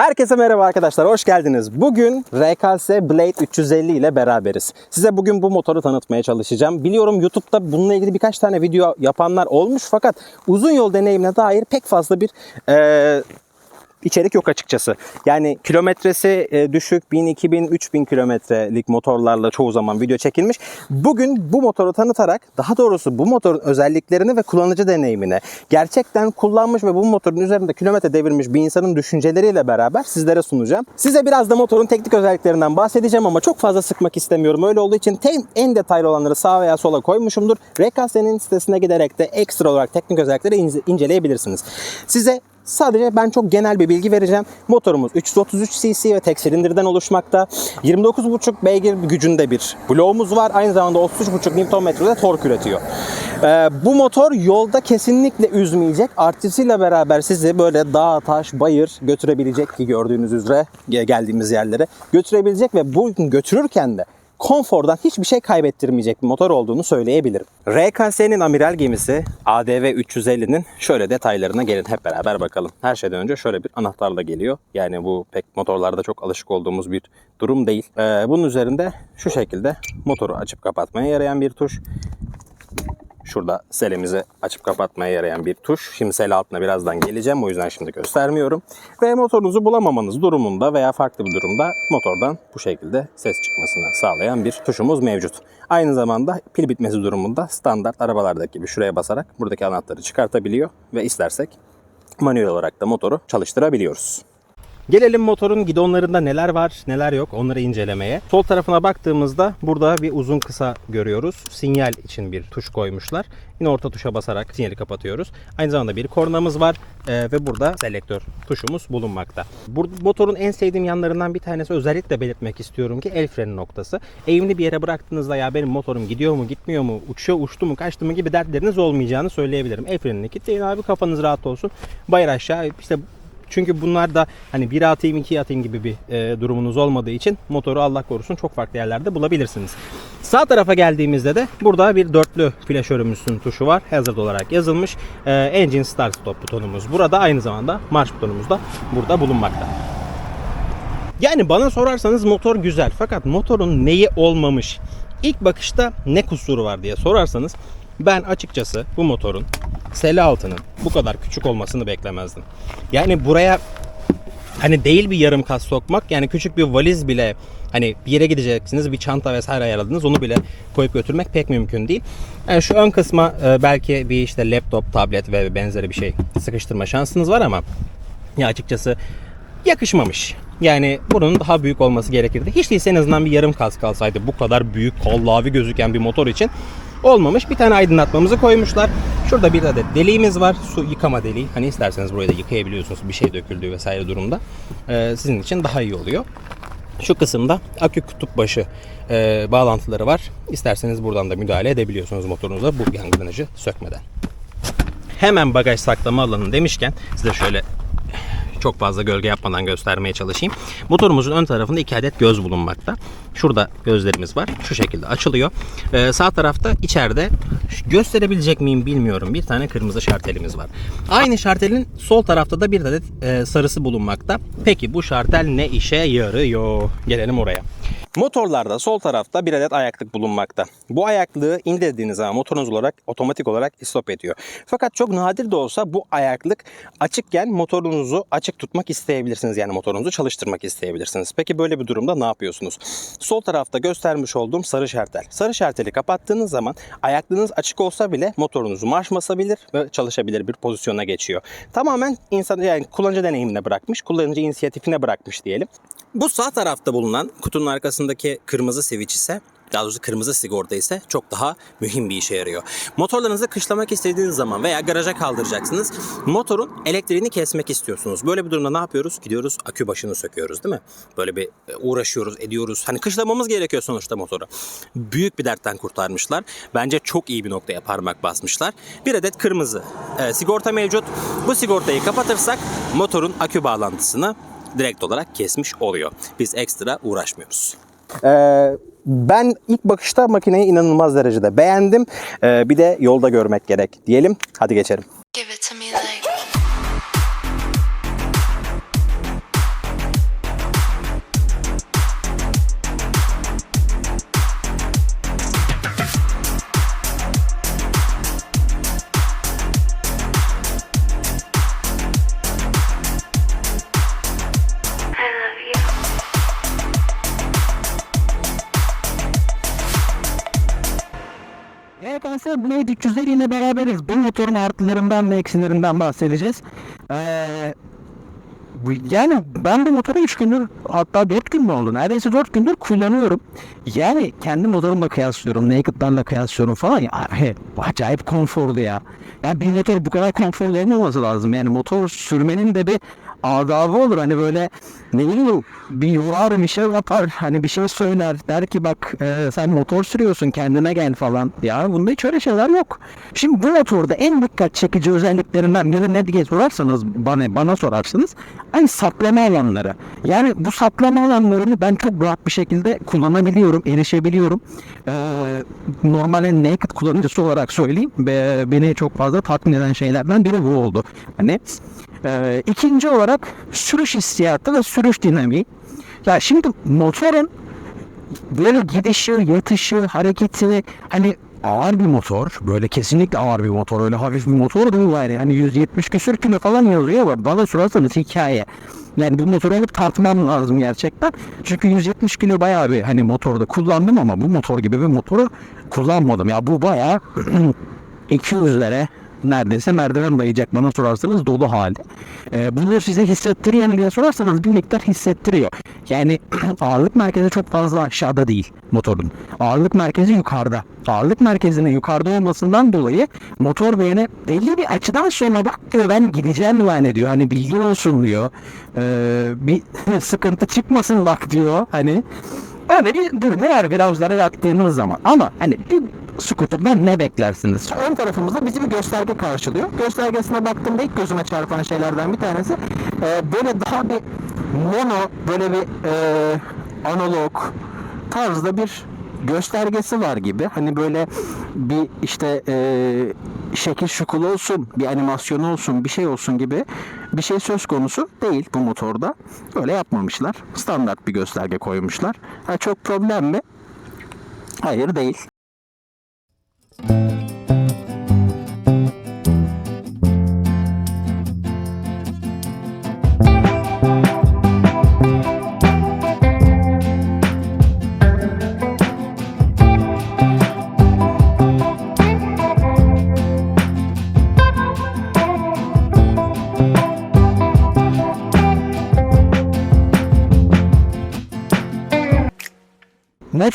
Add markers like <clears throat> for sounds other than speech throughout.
Herkese merhaba arkadaşlar, hoş geldiniz. Bugün RKS Blade 350 ile beraberiz. Size bugün bu motoru tanıtmaya çalışacağım. Biliyorum YouTube'da bununla ilgili birkaç tane video yapanlar olmuş fakat uzun yol deneyimine dair pek fazla bir eee, içerik yok açıkçası. Yani kilometresi e, düşük 1000, 2000, 3000 kilometrelik motorlarla çoğu zaman video çekilmiş. Bugün bu motoru tanıtarak daha doğrusu bu motorun özelliklerini ve kullanıcı deneyimini gerçekten kullanmış ve bu motorun üzerinde kilometre devirmiş bir insanın düşünceleriyle beraber sizlere sunacağım. Size biraz da motorun teknik özelliklerinden bahsedeceğim ama çok fazla sıkmak istemiyorum. Öyle olduğu için te- en detaylı olanları sağ veya sola koymuşumdur. RKS'nin sitesine giderek de ekstra olarak teknik özellikleri ince- inceleyebilirsiniz. Size Sadece ben çok genel bir bilgi vereceğim. Motorumuz 333 cc ve tek silindirden oluşmakta. 29,5 beygir gücünde bir bloğumuz var. Aynı zamanda 33,5 Nm'de tork üretiyor. Ee, bu motor yolda kesinlikle üzmeyecek. Artısıyla beraber sizi böyle dağ, taş, bayır götürebilecek ki gördüğünüz üzere ge- geldiğimiz yerlere götürebilecek ve bu götürürken de konfordan hiçbir şey kaybettirmeyecek bir motor olduğunu söyleyebilirim. RKS'nin amiral gemisi ADV 350'nin şöyle detaylarına gelin hep beraber bakalım. Her şeyden önce şöyle bir anahtarla geliyor. Yani bu pek motorlarda çok alışık olduğumuz bir durum değil. Ee, bunun üzerinde şu şekilde motoru açıp kapatmaya yarayan bir tuş. Şurada selemizi açıp kapatmaya yarayan bir tuş. Şimdi sel altına birazdan geleceğim. O yüzden şimdi göstermiyorum. Ve motorunuzu bulamamanız durumunda veya farklı bir durumda motordan bu şekilde ses çıkmasını sağlayan bir tuşumuz mevcut. Aynı zamanda pil bitmesi durumunda standart arabalardaki gibi şuraya basarak buradaki anahtarı çıkartabiliyor ve istersek manuel olarak da motoru çalıştırabiliyoruz. Gelelim motorun gidonlarında neler var neler yok onları incelemeye. Sol tarafına baktığımızda burada bir uzun kısa görüyoruz. Sinyal için bir tuş koymuşlar. Yine orta tuşa basarak sinyali kapatıyoruz. Aynı zamanda bir kornamız var e, ve burada selektör tuşumuz bulunmakta. Bu motorun en sevdiğim yanlarından bir tanesi özellikle belirtmek istiyorum ki el freni noktası. Eğimli bir yere bıraktığınızda ya benim motorum gidiyor mu gitmiyor mu uçuyor uçtu mu kaçtı mı gibi dertleriniz olmayacağını söyleyebilirim. El frenini kilitleyin abi kafanız rahat olsun. Bayır aşağı işte çünkü bunlar da hani bir atayım iki atayım gibi bir e, durumunuz olmadığı için motoru Allah korusun çok farklı yerlerde bulabilirsiniz. Sağ tarafa geldiğimizde de burada bir dörtlü flaşörümüzün tuşu var. Hazard olarak yazılmış. E, engine start stop butonumuz burada. Aynı zamanda marş butonumuz da burada bulunmakta. Yani bana sorarsanız motor güzel fakat motorun neyi olmamış? İlk bakışta ne kusuru var diye sorarsanız ben açıkçası bu motorun sele altının bu kadar küçük olmasını beklemezdim. Yani buraya hani değil bir yarım kas sokmak yani küçük bir valiz bile hani bir yere gideceksiniz bir çanta vesaire ayarladınız onu bile koyup götürmek pek mümkün değil. Yani şu ön kısma e, belki bir işte laptop, tablet ve benzeri bir şey sıkıştırma şansınız var ama ya açıkçası yakışmamış. Yani bunun daha büyük olması gerekirdi. Hiç değilse en azından bir yarım kas kalsaydı bu kadar büyük kollavi gözüken bir motor için olmamış. Bir tane aydınlatmamızı koymuşlar. Şurada bir adet deliğimiz var. Su yıkama deliği. Hani isterseniz burayı da yıkayabiliyorsunuz. Bir şey döküldüğü vesaire durumda. Ee, sizin için daha iyi oluyor. Şu kısımda akü kutup başı e, bağlantıları var. İsterseniz buradan da müdahale edebiliyorsunuz motorunuza bu yangınıcı sökmeden. Hemen bagaj saklama alanı demişken size şöyle çok fazla gölge yapmadan göstermeye çalışayım. Motorumuzun ön tarafında iki adet göz bulunmakta. Şurada gözlerimiz var. Şu şekilde açılıyor. Ee, sağ tarafta içeride gösterebilecek miyim bilmiyorum. Bir tane kırmızı şartelimiz var. Aynı şartelin sol tarafta da bir adet e, sarısı bulunmakta. Peki bu şartel ne işe yarıyor? Gelelim oraya. Motorlarda sol tarafta bir adet ayaklık bulunmakta. Bu ayaklığı indirdiğiniz zaman motorunuz olarak otomatik olarak stop ediyor. Fakat çok nadir de olsa bu ayaklık açıkken motorunuzu açık tutmak isteyebilirsiniz. Yani motorunuzu çalıştırmak isteyebilirsiniz. Peki böyle bir durumda ne yapıyorsunuz? Sol tarafta göstermiş olduğum sarı şartel. Sarı şarteli kapattığınız zaman ayaklığınız açık olsa bile motorunuzu marş basabilir ve çalışabilir bir pozisyona geçiyor. Tamamen insan yani kullanıcı deneyimine bırakmış, kullanıcı inisiyatifine bırakmış diyelim. Bu sağ tarafta bulunan kutunun arkasındaki kırmızı switch ise daha doğrusu kırmızı sigorta ise çok daha mühim bir işe yarıyor. Motorlarınızı kışlamak istediğiniz zaman veya garaja kaldıracaksınız. Motorun elektriğini kesmek istiyorsunuz. Böyle bir durumda ne yapıyoruz? Gidiyoruz akü başını söküyoruz değil mi? Böyle bir e, uğraşıyoruz, ediyoruz. Hani kışlamamız gerekiyor sonuçta motoru. Büyük bir dertten kurtarmışlar. Bence çok iyi bir noktaya parmak basmışlar. Bir adet kırmızı e, sigorta mevcut. Bu sigortayı kapatırsak motorun akü bağlantısını direkt olarak kesmiş oluyor. Biz ekstra uğraşmıyoruz. Ee, ben ilk bakışta makineyi inanılmaz derecede beğendim. Ee, bir de yolda görmek gerek diyelim. Hadi geçelim. Give it to me RKS Blade 350 ile beraberiz. Bu motorun artılarından ve eksilerinden bahsedeceğiz. Ee, yani ben bu motoru 3 gündür hatta 4 gün mü oldu? Neredeyse 4 gündür kullanıyorum. Yani kendi motorumla kıyaslıyorum. Naked'larla kıyaslıyorum falan. Ya, he, acayip konforlu ya. Yani bir motor bu kadar konforlu olmaması lazım. Yani motor sürmenin de bir adabı olur. Hani böyle ne bileyim bir yuvar bir şey yapar. Hani bir şey söyler. Der ki bak e, sen motor sürüyorsun kendine gel falan. Ya bunda hiç öyle şeyler yok. Şimdi bu motorda en dikkat çekici özelliklerinden biri ne diye sorarsanız bana bana sorarsınız. Hani saklama alanları. Yani bu saklama alanlarını ben çok rahat bir şekilde kullanabiliyorum, erişebiliyorum. Ee, normalde naked kullanıcısı olarak söyleyeyim ve beni çok fazla tatmin eden şeylerden biri bu oldu. Hani ee, ikinci olarak sürüş hissiyatı ve sürüş dinamiği. Ya şimdi motorun böyle gidişi, yatışı, hareketi hani ağır bir motor. Böyle kesinlikle ağır bir motor. Öyle hafif bir motor değil yani. Hani 170 küsür kilo falan yazıyor ama bana sorarsanız hikaye. Yani bu motoru alıp tartmam lazım gerçekten. Çünkü 170 kilo bayağı bir hani motorda kullandım ama bu motor gibi bir motoru kullanmadım. Ya bu bayağı <clears throat> 200'lere neredeyse merdiven dayayacak bana sorarsanız dolu hali. Ee, bunu size hissettiriyor mu diye sorarsanız bir miktar hissettiriyor. Yani <clears throat> ağırlık merkezi çok fazla aşağıda değil motorun. Ağırlık merkezi yukarıda. Ağırlık merkezinin yukarıda olmasından dolayı motor beni belli bir açıdan sonra bak diyor ben gideceğim zannediyor. Hani bilgi olsun diyor. Ee, bir <clears throat> sıkıntı çıkmasın bak diyor. Hani Öyle bir eğer virajlara yattığınız zaman. Ama hani bir skuterden ne beklersiniz? Ön tarafımızda bizi bir gösterge karşılıyor. Göstergesine baktığımda ilk gözüme çarpan şeylerden bir tanesi e, böyle daha bir mono, böyle bir e, analog tarzda bir göstergesi var gibi. Hani böyle bir işte e, şekil şukul olsun, bir animasyon olsun, bir şey olsun gibi bir şey söz konusu değil bu motorda. Öyle yapmamışlar. Standart bir gösterge koymuşlar. Ha, çok problem mi? Hayır değil.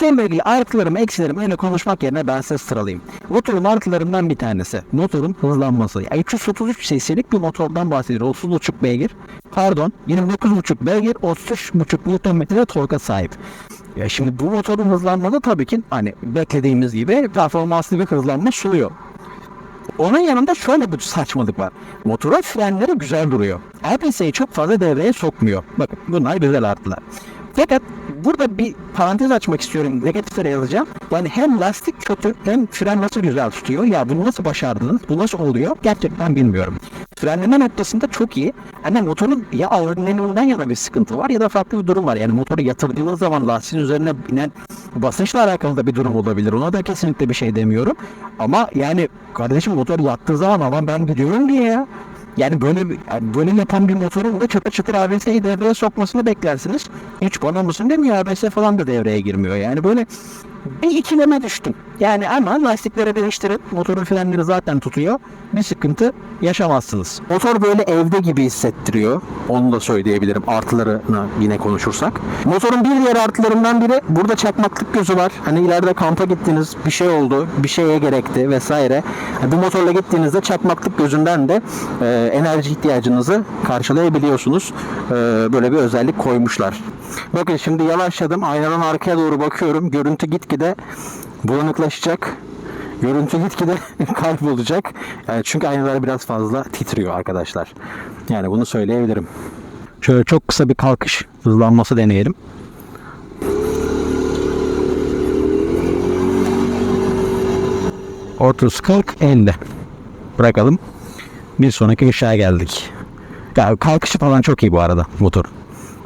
Motorla ilgili artılarım, eksilerim öyle konuşmak yerine ben size sıralayayım. Motorun artılarından bir tanesi. Motorun hızlanması. Ya 333 cc'lik bir motordan bahsediyor. 30.5 beygir. Pardon 29.5 beygir 33.5 Nm torka sahip. Ya şimdi bu motorun hızlanması tabii ki hani beklediğimiz gibi performanslı bir hızlanma sunuyor. Onun yanında şöyle bir saçmalık var. Motorun frenleri güzel duruyor. ABS'yi çok fazla devreye sokmuyor. Bakın bunlar güzel artılar. Fakat burada bir parantez açmak istiyorum. Negatiflere yazacağım. Yani hem lastik kötü hem fren nasıl güzel tutuyor. Ya bunu nasıl başardınız? Bu nasıl oluyor? Gerçekten bilmiyorum. Frenleme noktasında çok iyi. Hani motorun ya ağırlığından yana bir sıkıntı var ya da farklı bir durum var. Yani motoru yatırdığınız zaman lastiğin üzerine binen basınçla alakalı da bir durum olabilir. Ona da kesinlikle bir şey demiyorum. Ama yani kardeşim motor yattığı zaman aman ben gidiyorum diye ya. Yani böyle yani böyle yapan bir motorun da çıtır çıtır ABS'yi devreye sokmasını beklersiniz. Hiç bana mısın demiyor ABS falan da devreye girmiyor. Yani böyle bir ikileme düştüm. Yani ama lastikleri değiştirip motorun frenleri zaten tutuyor. Bir sıkıntı yaşamazsınız. Motor böyle evde gibi hissettiriyor. Onu da söyleyebilirim artılarına yine konuşursak. Motorun bir diğer artılarından biri burada çakmaklık gözü var. Hani ileride kampa gittiniz bir şey oldu bir şeye gerekti vesaire. Bu motorla gittiğinizde çakmaklık gözünden de e, enerji ihtiyacınızı karşılayabiliyorsunuz. E, böyle bir özellik koymuşlar. Bakın şimdi yavaşladım. Aynadan arkaya doğru bakıyorum. Görüntü gitgide bulanıklaşacak. Görüntü gitgide <laughs> kaybolacak. Yani çünkü aynalar biraz fazla titriyor arkadaşlar. Yani bunu söyleyebilirim. Şöyle çok kısa bir kalkış hızlanması deneyelim. Ortası kalk elde. Bırakalım. Bir sonraki ışığa geldik. Ya kalkışı falan çok iyi bu arada motor.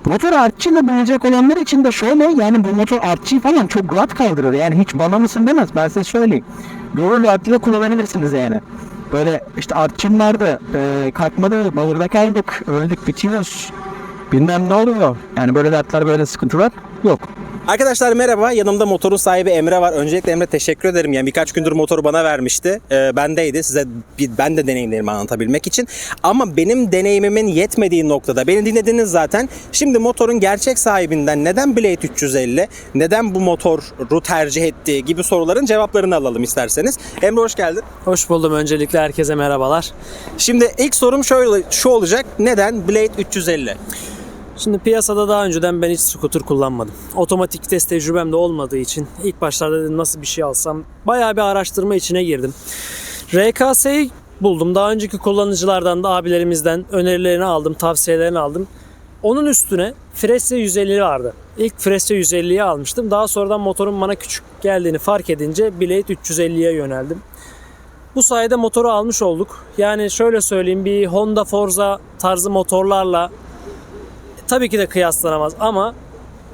Motor artçıyla binecek olanlar için de şöyle yani bu motor artçıyı falan çok rahat kaldırır. Yani hiç bana mısın demez ben size söyleyeyim. Gurur rahatlığıyla kullanabilirsiniz yani. Böyle işte artçım vardı, e, kalkmadı, bağırda kaydık, öldük, bitiyoruz. Bilmem ne oluyor. Yani böyle dertler böyle sıkıntılar yok. Arkadaşlar merhaba. Yanımda motorun sahibi Emre var. Öncelikle Emre teşekkür ederim. Yani birkaç gündür motoru bana vermişti. Ee, bendeydi. Size bir, ben de deneyimlerimi anlatabilmek için. Ama benim deneyimimin yetmediği noktada beni dinlediniz zaten. Şimdi motorun gerçek sahibinden neden Blade 350, neden bu motoru tercih ettiği gibi soruların cevaplarını alalım isterseniz. Emre hoş geldin. Hoş buldum öncelikle herkese merhabalar. Şimdi ilk sorum şöyle şu olacak. Neden Blade 350? Şimdi piyasada daha önceden ben hiç scooter kullanmadım. Otomatik vites tecrübem de olmadığı için ilk başlarda dedim nasıl bir şey alsam bayağı bir araştırma içine girdim. RKS'yi buldum. Daha önceki kullanıcılardan da abilerimizden önerilerini aldım, tavsiyelerini aldım. Onun üstüne Fresya 150 vardı. İlk Fresya 150'yi almıştım. Daha sonradan motorun bana küçük geldiğini fark edince Blade 350'ye yöneldim. Bu sayede motoru almış olduk. Yani şöyle söyleyeyim bir Honda Forza tarzı motorlarla tabii ki de kıyaslanamaz ama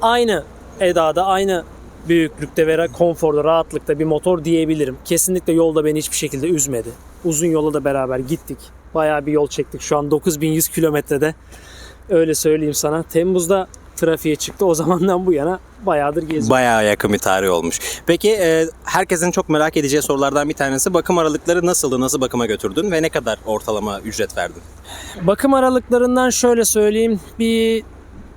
aynı edada, aynı büyüklükte ve konforda, rahatlıkta bir motor diyebilirim. Kesinlikle yolda beni hiçbir şekilde üzmedi. Uzun yola da beraber gittik. Bayağı bir yol çektik. Şu an 9100 kilometrede. Öyle söyleyeyim sana. Temmuz'da trafiğe çıktı. O zamandan bu yana bayağıdır geziyorum. Bayağı yakın bir tarih olmuş. Peki e, herkesin çok merak edeceği sorulardan bir tanesi bakım aralıkları nasıldı? Nasıl bakıma götürdün ve ne kadar ortalama ücret verdin? Bakım aralıklarından şöyle söyleyeyim. Bir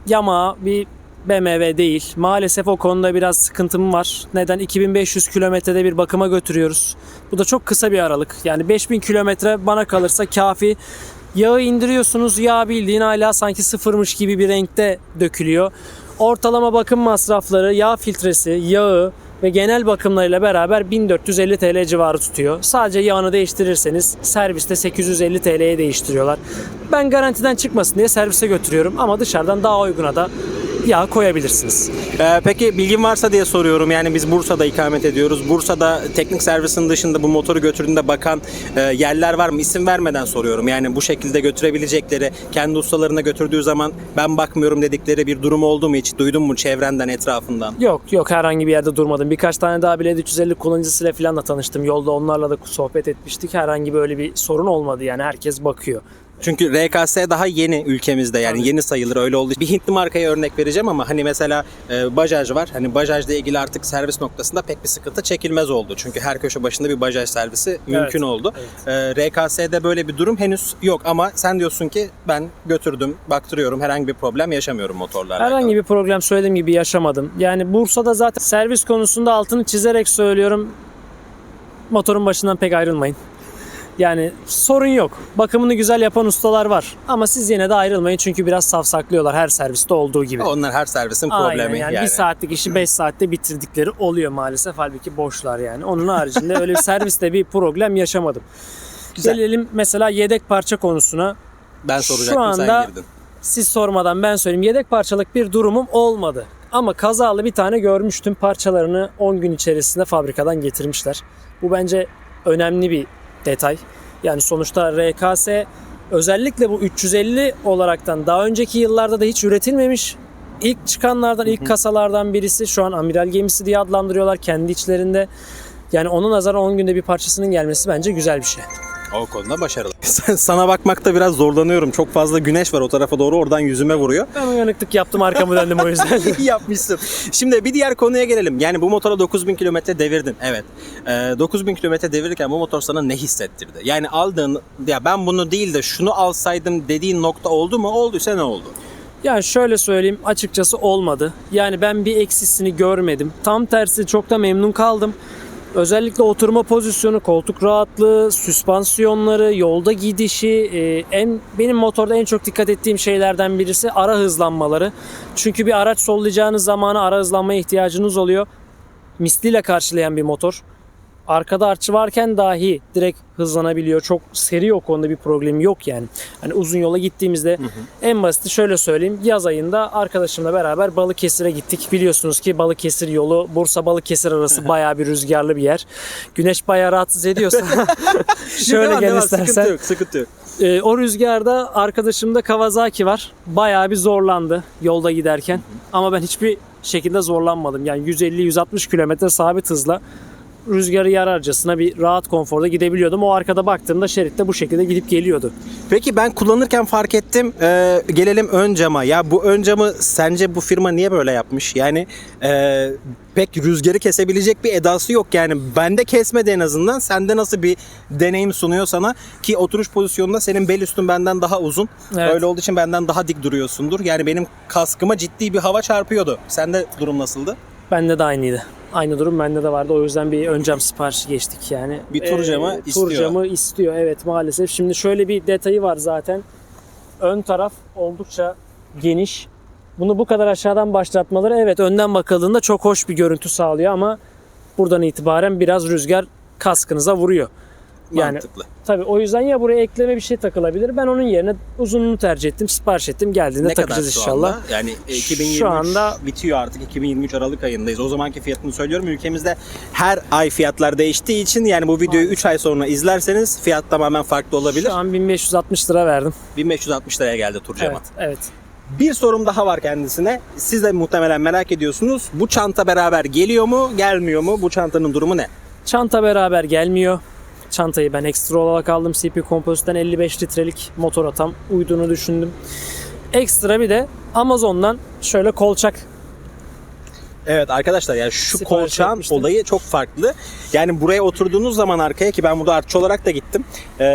Yamaha, bir BMW değil. Maalesef o konuda biraz sıkıntım var. Neden? 2500 kilometrede bir bakıma götürüyoruz. Bu da çok kısa bir aralık. Yani 5000 kilometre bana kalırsa kafi. Yağı indiriyorsunuz. Yağ bildiğin hala sanki sıfırmış gibi bir renkte dökülüyor. Ortalama bakım masrafları, yağ filtresi, yağı ve genel bakımlarıyla beraber 1450 TL civarı tutuyor. Sadece yağını değiştirirseniz serviste 850 TL'ye değiştiriyorlar. Ben garantiden çıkmasın diye servise götürüyorum ama dışarıdan daha uyguna da yağ koyabilirsiniz. E, peki bilgin varsa diye soruyorum. Yani biz Bursa'da ikamet ediyoruz. Bursa'da teknik servisin dışında bu motoru götürdüğünde bakan e, yerler var mı? İsim vermeden soruyorum. Yani bu şekilde götürebilecekleri, kendi ustalarına götürdüğü zaman ben bakmıyorum dedikleri bir durum oldu mu hiç? Duydun mu çevrenden, etrafından? Yok yok herhangi bir yerde durmadım. Birkaç tane daha bile 350 kullanıcısıyla falan da tanıştım. Yolda onlarla da sohbet etmiştik. Herhangi böyle bir sorun olmadı yani herkes bakıyor. Çünkü RKS daha yeni ülkemizde yani Tabii. yeni sayılır öyle oldu. Bir Hintli markaya örnek vereceğim ama hani mesela e, Bajaj var. Hani Bajaj'la ilgili artık servis noktasında pek bir sıkıntı çekilmez oldu. Çünkü her köşe başında bir Bajaj servisi mümkün oldu. E, RKS'de böyle bir durum henüz yok ama sen diyorsun ki ben götürdüm, baktırıyorum herhangi bir problem yaşamıyorum motorla alakalı. Herhangi bir problem söylediğim gibi yaşamadım. Yani Bursa'da zaten servis konusunda altını çizerek söylüyorum. Motorun başından pek ayrılmayın. Yani sorun yok. Bakımını güzel yapan ustalar var. Ama siz yine de ayrılmayın çünkü biraz safsaklıyorlar her serviste olduğu gibi. Onlar her servisin problemi Aynen yani, yani. bir saatlik işi 5 saatte bitirdikleri oluyor maalesef. Halbuki boşlar yani. Onun haricinde öyle bir serviste bir problem yaşamadım. Güzel. Gelelim mesela yedek parça konusuna. Ben soracaktım Şu sen anda- girdin. Siz sormadan ben söyleyeyim. Yedek parçalık bir durumum olmadı. Ama kazalı bir tane görmüştüm. Parçalarını 10 gün içerisinde fabrikadan getirmişler. Bu bence önemli bir detay. Yani sonuçta RKS özellikle bu 350 olaraktan daha önceki yıllarda da hiç üretilmemiş. İlk çıkanlardan, ilk kasalardan birisi şu an amiral gemisi diye adlandırıyorlar kendi içlerinde. Yani onun nazaran 10 günde bir parçasının gelmesi bence güzel bir şey. O konuda başarılı. <laughs> Sana bakmakta biraz zorlanıyorum. Çok fazla güneş var o tarafa doğru oradan yüzüme vuruyor. Ben uyanıklık yaptım arkamı döndüm o yüzden. <laughs> İyi yapmışsın. Şimdi bir diğer konuya gelelim. Yani bu motora 9000 kilometre devirdin. Evet. Ee, 9000 kilometre devirirken bu motor sana ne hissettirdi? Yani aldığın, ya ben bunu değil de şunu alsaydım dediğin nokta oldu mu? Olduysa ne oldu? Yani şöyle söyleyeyim açıkçası olmadı. Yani ben bir eksisini görmedim. Tam tersi çok da memnun kaldım. Özellikle oturma pozisyonu, koltuk rahatlığı, süspansiyonları, yolda gidişi, e, en benim motorda en çok dikkat ettiğim şeylerden birisi ara hızlanmaları. Çünkü bir araç sollayacağınız zamana ara hızlanmaya ihtiyacınız oluyor. Misliyle karşılayan bir motor. Arkada artçı varken dahi direkt hızlanabiliyor. Çok seri o konuda bir problemi yok yani. Hani uzun yola gittiğimizde en basiti şöyle söyleyeyim. Yaz ayında arkadaşımla beraber Balıkesir'e gittik. Biliyorsunuz ki Balıkesir yolu Bursa Balıkesir arası <laughs> bayağı bir rüzgarlı bir yer. Güneş bayağı rahatsız ediyorsa <laughs> şöyle gel istersen. Sıkıntı yok, sıkıntı yok. Ee, o rüzgarda arkadaşımda Kawasaki var. Bayağı bir zorlandı yolda giderken. Ama ben hiçbir şekilde zorlanmadım. Yani 150-160 kilometre sabit hızla rüzgarı yararcasına bir rahat konforda gidebiliyordum. O arkada baktığımda şeritte bu şekilde gidip geliyordu. Peki ben kullanırken fark ettim. Ee, gelelim ön cama. Ya bu ön camı sence bu firma niye böyle yapmış? Yani e, pek rüzgarı kesebilecek bir edası yok. Yani bende kesmedi en azından. Sende nasıl bir deneyim sunuyor sana? Ki oturuş pozisyonunda senin bel üstün benden daha uzun. Evet. Öyle olduğu için benden daha dik duruyorsundur. Yani benim kaskıma ciddi bir hava çarpıyordu. Sende durum nasıldı? Bende de aynıydı. Aynı durum bende de vardı. O yüzden bir ön cam siparişi geçtik yani. Bir tur camı Tur istiyor. camı istiyor evet maalesef. Şimdi şöyle bir detayı var zaten. Ön taraf oldukça geniş. Bunu bu kadar aşağıdan başlatmaları evet önden bakıldığında çok hoş bir görüntü sağlıyor ama buradan itibaren biraz rüzgar kaskınıza vuruyor. Yani Mantıklı. tabii o yüzden ya buraya ekleme bir şey takılabilir. Ben onun yerine uzunluğunu tercih ettim. Sipariş ettim. Geldiğinde Ne kadar takacağız şu inşallah. anda? Yani e, 2023 Şu anda- bitiyor artık. 2023 Aralık ayındayız. O zamanki fiyatını söylüyorum. Ülkemizde her ay fiyatlar değiştiği için yani bu videoyu 3 ay sonra izlerseniz fiyat tamamen farklı olabilir. Şu an 1560 lira verdim. 1560 liraya geldi tur cama. Evet, evet. Bir sorum daha var kendisine. Siz de muhtemelen merak ediyorsunuz. Bu çanta beraber geliyor mu, gelmiyor mu? Bu çantanın durumu ne? Çanta beraber gelmiyor. Çantayı ben ekstra olarak aldım. CP Composite'den 55 litrelik motora tam uyduğunu düşündüm. Ekstra bir de Amazon'dan şöyle kolçak Evet arkadaşlar yani şu Sipariş kolçağın etmiştim. olayı çok farklı. Yani buraya oturduğunuz zaman arkaya ki ben burada artçı olarak da gittim. Ee,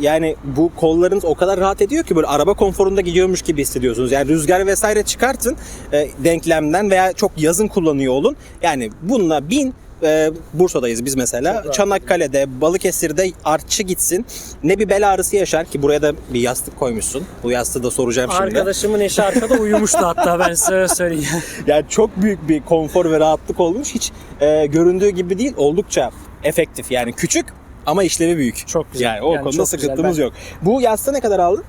yani bu kollarınız o kadar rahat ediyor ki böyle araba konforunda gidiyormuş gibi hissediyorsunuz. Yani rüzgar vesaire çıkartın e, denklemden veya çok yazın kullanıyor olun. Yani bununla bin e, Bursa'dayız biz mesela. Çok. Çanakkale'de, Balıkesir'de artçı gitsin. Ne bir bel ağrısı yaşar ki buraya da bir yastık koymuşsun. Bu yastığı da soracağım şimdi. Arkadaşımın eşi arkada uyumuştu hatta ben size öyle söyleyeyim. <laughs> Yani çok büyük bir konfor ve rahatlık olmuş. Hiç e, göründüğü gibi değil. Oldukça efektif. Yani küçük ama işlevi büyük. Çok güzel. Yani o Yani konuda sıkıntımız güzel. yok. Bu yastığı ne kadar aldın?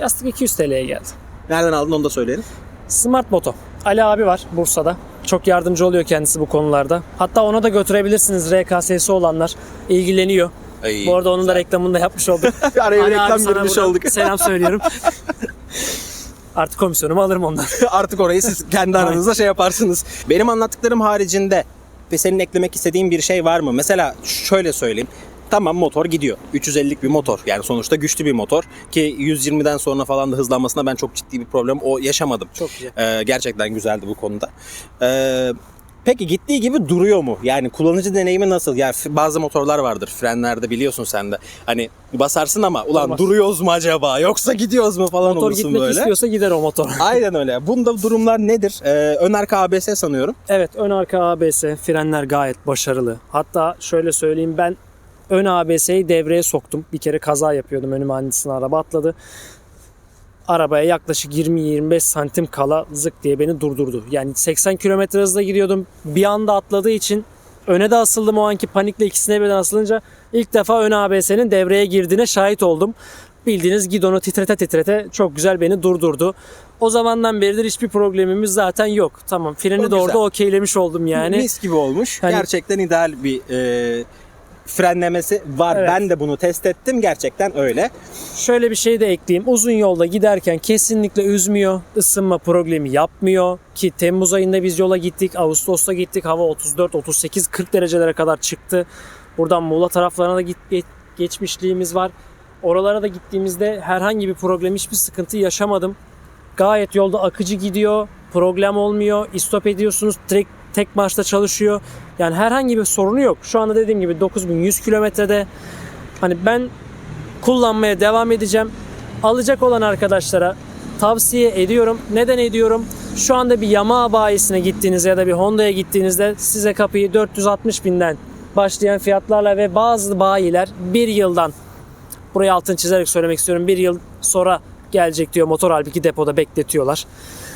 Yastık 200 TL'ye geldi. Nereden aldın onu da söyleyelim. Smart Moto. Ali abi var Bursa'da. Çok yardımcı oluyor kendisi bu konularda. Hatta ona da götürebilirsiniz RKS'si olanlar. ilgileniyor. Ay, Bu arada onun da reklamını da yapmış olduk. <laughs> Araya Ali reklam abi sana girmiş olduk. Selam söylüyorum. <laughs> Artık komisyonumu alırım ondan. <laughs> Artık orayı siz kendi aranızda şey yaparsınız. Benim anlattıklarım haricinde ve senin eklemek istediğin bir şey var mı? Mesela şöyle söyleyeyim. Tamam motor gidiyor. 350'lik bir motor. Yani sonuçta güçlü bir motor. Ki 120'den sonra falan da hızlanmasına ben çok ciddi bir problem o yaşamadım. Çok güzel. Ee, gerçekten güzeldi bu konuda. Ee, peki gittiği gibi duruyor mu? Yani kullanıcı deneyimi nasıl? Yani bazı motorlar vardır frenlerde biliyorsun sen de. Hani basarsın ama ulan Durmaz. duruyoruz mu acaba? Yoksa gidiyoruz mu falan Motor olursun gitmek böyle. istiyorsa gider o motor. <laughs> Aynen öyle. Bunda durumlar nedir? Ee, ön arka ABS sanıyorum. Evet ön arka ABS frenler gayet başarılı. Hatta şöyle söyleyeyim ben ön ABS'yi devreye soktum. Bir kere kaza yapıyordum önüme annesinin araba atladı. Arabaya yaklaşık 20-25 santim kala zık diye beni durdurdu. Yani 80 km hızla gidiyordum. Bir anda atladığı için öne de asıldım o anki panikle ikisine birden asılınca ilk defa ön ABS'nin devreye girdiğine şahit oldum. Bildiğiniz gidonu titrete titrete çok güzel beni durdurdu. O zamandan beridir hiçbir problemimiz zaten yok. Tamam freni Çok de orada güzel. okeylemiş oldum yani. Mis gibi olmuş. Hani- Gerçekten ideal bir e, frenlemesi var. Evet. Ben de bunu test ettim. Gerçekten öyle. Şöyle bir şey de ekleyeyim. Uzun yolda giderken kesinlikle üzmüyor. Isınma problemi yapmıyor. Ki Temmuz ayında biz yola gittik. Ağustos'ta gittik. Hava 34, 38, 40 derecelere kadar çıktı. Buradan Muğla taraflarına da git, geç- geçmişliğimiz var. Oralara da gittiğimizde herhangi bir problem, hiçbir sıkıntı yaşamadım. Gayet yolda akıcı gidiyor. Problem olmuyor. İstop ediyorsunuz. Tek, tek marşta çalışıyor. Yani herhangi bir sorunu yok. Şu anda dediğim gibi 9100 kilometrede. Hani ben kullanmaya devam edeceğim. Alacak olan arkadaşlara tavsiye ediyorum. Neden ediyorum? Şu anda bir Yamaha bayisine gittiğinizde ya da bir Honda'ya gittiğinizde size kapıyı 460 binden başlayan fiyatlarla ve bazı bayiler bir yıldan buraya altın çizerek söylemek istiyorum. Bir yıl sonra gelecek diyor motor halbuki depoda bekletiyorlar.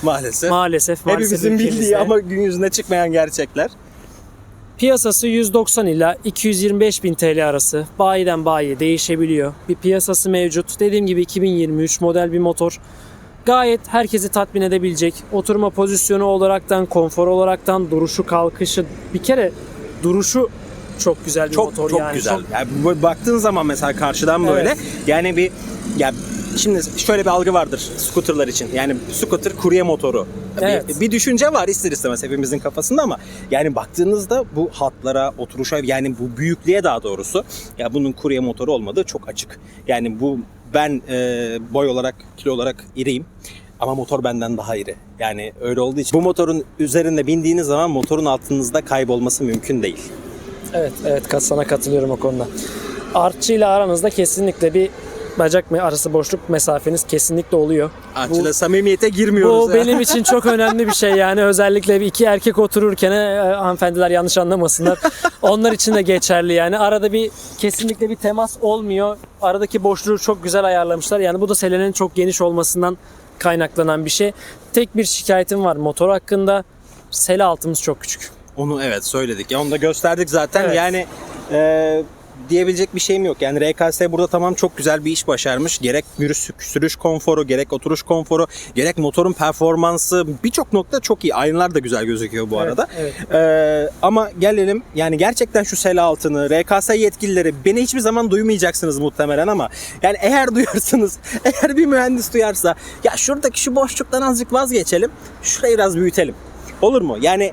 Maalesef. Maalesef. maalesef Hepimizin bildiği ama gün yüzüne çıkmayan gerçekler. Piyasası 190 ila 225 bin TL arası. Bayiden bayiye değişebiliyor. Bir piyasası mevcut. Dediğim gibi 2023 model bir motor. Gayet herkesi tatmin edebilecek. Oturma pozisyonu olaraktan, konfor olaraktan, duruşu, kalkışı. Bir kere duruşu çok güzel bir Çok motor çok yani. güzel. Çok- Yani böyle baktığın zaman mesela karşıdan böyle Evet. yani bir ya Şimdi şöyle bir algı vardır scooterlar için. Yani scooter kurye motoru. Evet. Bir, bir düşünce var ister istemez hepimizin kafasında ama yani baktığınızda bu hatlara, oturuşa yani bu büyüklüğe daha doğrusu ya bunun kurye motoru olmadığı çok açık. Yani bu ben e, boy olarak, kilo olarak iriyim. Ama motor benden daha iri. Yani öyle olduğu için bu motorun üzerinde bindiğiniz zaman motorun altınızda kaybolması mümkün değil. Evet, evet sana katılıyorum o konuda. Artçı ile aranızda kesinlikle bir bacak mı arası boşluk mesafeniz kesinlikle oluyor. Artçıda samimiyete girmiyoruz. Bu benim için çok <laughs> önemli bir şey yani özellikle iki erkek otururken e, hanımefendiler yanlış anlamasınlar. Onlar için de geçerli yani. Arada bir kesinlikle bir temas olmuyor. Aradaki boşluğu çok güzel ayarlamışlar. Yani bu da selenin çok geniş olmasından kaynaklanan bir şey. Tek bir şikayetim var motor hakkında. Sele altımız çok küçük. Onu evet söyledik. Ya onu da gösterdik zaten. Evet. Yani e, diyebilecek bir şeyim yok. Yani RKS burada tamam çok güzel bir iş başarmış. Gerek yürüyüş, sürüş konforu, gerek oturuş konforu, gerek motorun performansı birçok nokta çok iyi. Aynalar da güzel gözüküyor bu arada. evet. E, ama gelelim yani gerçekten şu sel altını, RKS yetkilileri beni hiçbir zaman duymayacaksınız muhtemelen ama yani eğer <laughs> duyarsanız, eğer bir mühendis duyarsa ya şuradaki şu boşluktan azıcık vazgeçelim, şurayı biraz büyütelim. Olur mu? Yani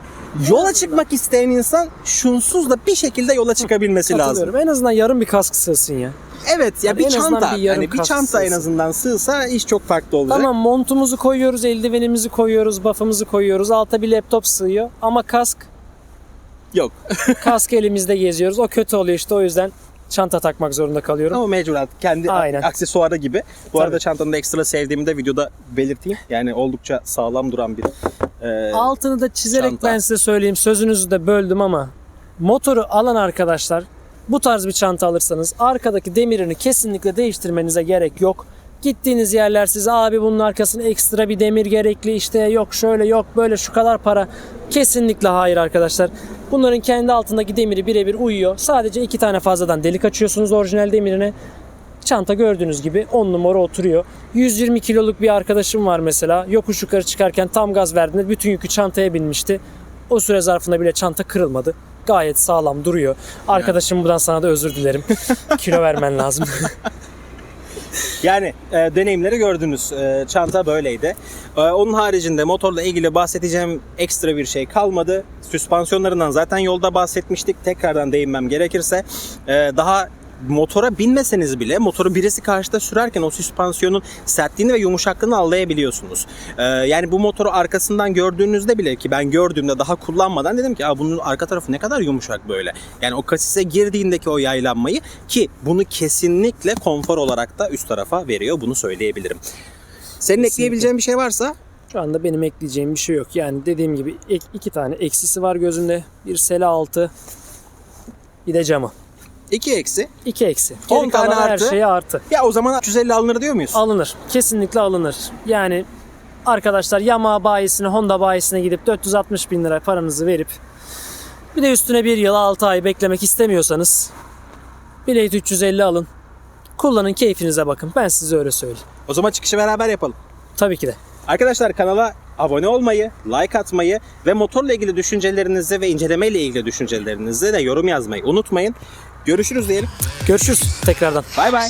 yola çıkmak isteyen insan şunsuz da bir şekilde yola çıkabilmesi lazım. En azından yarım bir kask sığsın ya. Evet ya Yani bir en çanta bir yarım yani bir kask çanta en sığsın. azından sığsa iş çok farklı olacak. Tamam montumuzu koyuyoruz, eldivenimizi koyuyoruz, buff'ımızı koyuyoruz. Alta bir laptop sığıyor ama kask Yok. <laughs> kask elimizde geziyoruz. O kötü oluyor işte o yüzden çanta takmak zorunda kalıyorum. Ama mecburen kendi Aynen. aksesuarı gibi. Bu Tabii. arada çantanın da ekstra sevdiğimi de videoda belirteyim. Yani oldukça sağlam duran bir e, Altını da çizerek çanta. ben size söyleyeyim. Sözünüzü de böldüm ama motoru alan arkadaşlar bu tarz bir çanta alırsanız arkadaki demirini kesinlikle değiştirmenize gerek yok. Gittiğiniz yerler size abi bunun arkasına ekstra bir demir gerekli işte yok şöyle yok böyle şu kadar para. Kesinlikle hayır arkadaşlar. Bunların kendi altındaki demiri birebir uyuyor. Sadece iki tane fazladan delik açıyorsunuz orijinal demirine. Çanta gördüğünüz gibi 10 numara oturuyor. 120 kiloluk bir arkadaşım var mesela. Yokuş yukarı çıkarken tam gaz verdiğinde bütün yükü çantaya binmişti. O süre zarfında bile çanta kırılmadı. Gayet sağlam duruyor. Arkadaşım buradan sana da özür dilerim. <laughs> Kilo vermen lazım. <laughs> Yani e, deneyimleri gördünüz. E, çanta böyleydi. E, onun haricinde motorla ilgili bahsedeceğim ekstra bir şey kalmadı. Süspansiyonlarından zaten yolda bahsetmiştik. Tekrardan değinmem gerekirse e, daha motora binmeseniz bile motoru birisi karşıda sürerken o süspansiyonun sertliğini ve yumuşaklığını anlayabiliyorsunuz. E, yani bu motoru arkasından gördüğünüzde bile ki ben gördüğümde daha kullanmadan dedim ki Aa, bunun arka tarafı ne kadar yumuşak böyle. Yani o kasise girdiğindeki o yaylanmayı ki bunu kesinlikle konfor olarak da üst tarafa veriyor. Bunu söyleyebilirim. Senin ekleyebileceğin bir şey varsa Şu anda benim ekleyeceğim bir şey yok. Yani dediğim gibi iki tane eksisi var gözümde. Bir sele altı bir de camı. İki eksi. İki eksi. 10 Geri tane kalan her artı. şeye artı. Ya o zaman 350 alınır diyor muyuz? Alınır. Kesinlikle alınır. Yani arkadaşlar Yamaha bayisine, Honda bayisine gidip 460 bin lira paranızı verip bir de üstüne bir yıl 6 ay beklemek istemiyorsanız Blade 350 alın. Kullanın keyfinize bakın. Ben size öyle söyleyeyim. O zaman çıkışı beraber yapalım. Tabii ki de. Arkadaşlar kanala abone olmayı, like atmayı ve motorla ilgili düşüncelerinizi ve incelemeyle ilgili düşüncelerinizi de yorum yazmayı unutmayın. Görüşürüz diyelim. Görüşürüz tekrardan. Bay bay.